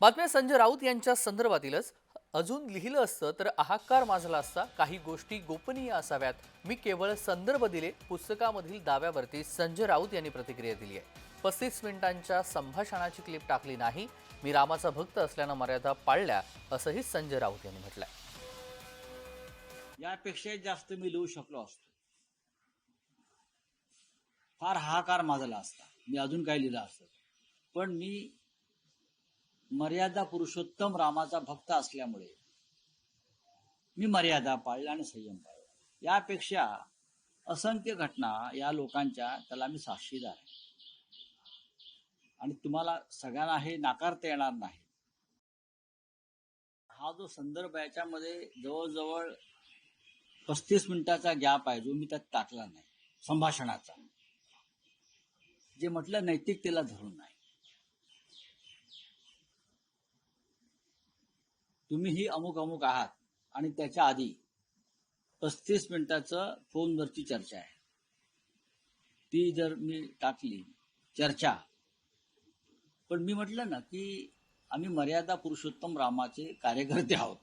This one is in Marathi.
बातम्या संजय राऊत यांच्या संदर्भातीलच. अजून लिहिलं असतं तर हाहाकार माजला असता काही गोष्टी गोपनीय असाव्यात. मी केवळ संदर्भ दिले पुस्तकामधील दाव्यावरती संजय राऊत यांनी प्रतिक्रिया दिली आहे. पस्तीस मिनिटांच्या संभाषणाची क्लिप टाकली नाही. मी रामाचा भक्त असल्यानं मर्यादा पाळल्या असंही संजय राऊत यांनी म्हटलंय. यापेक्षा जास्त मी लिहू शकलो असतो. फार हाकार माजला असता. मी अजून काय लिहिलं असतं. पण मी मर्यादा पुरुषोत्तम रामाचा भक्त असल्यामुळे मी मर्यादा पाळल्या आणि संयम पाळला. यापेक्षा असंख्य घटना या लोकांच्या त्याला मी साक्षीदार आहे. आणि तुम्हाला सगळ्यांना हे नाकारता येणार नाही. हा जो संदर्भ आहे याच्यामध्ये जवळजवळ पस्तीस मिनिटाचा गॅप आहे जो मी त्यात टाकला नाही. संभाषणाचा. जे म्हटलं नैतिकतेला धरून नाही. तुम्ही ही अमुक अमुक आहात आणि त्याच्या आधी पस्तीस मिनिटाचं फोनवरची चर्चा आहे. ती जर मी टाकली चर्चा. पण मी म्हटलं ना की आम्ही मर्यादा पुरुषोत्तम रामाचे कार्यकर्ते आहोत.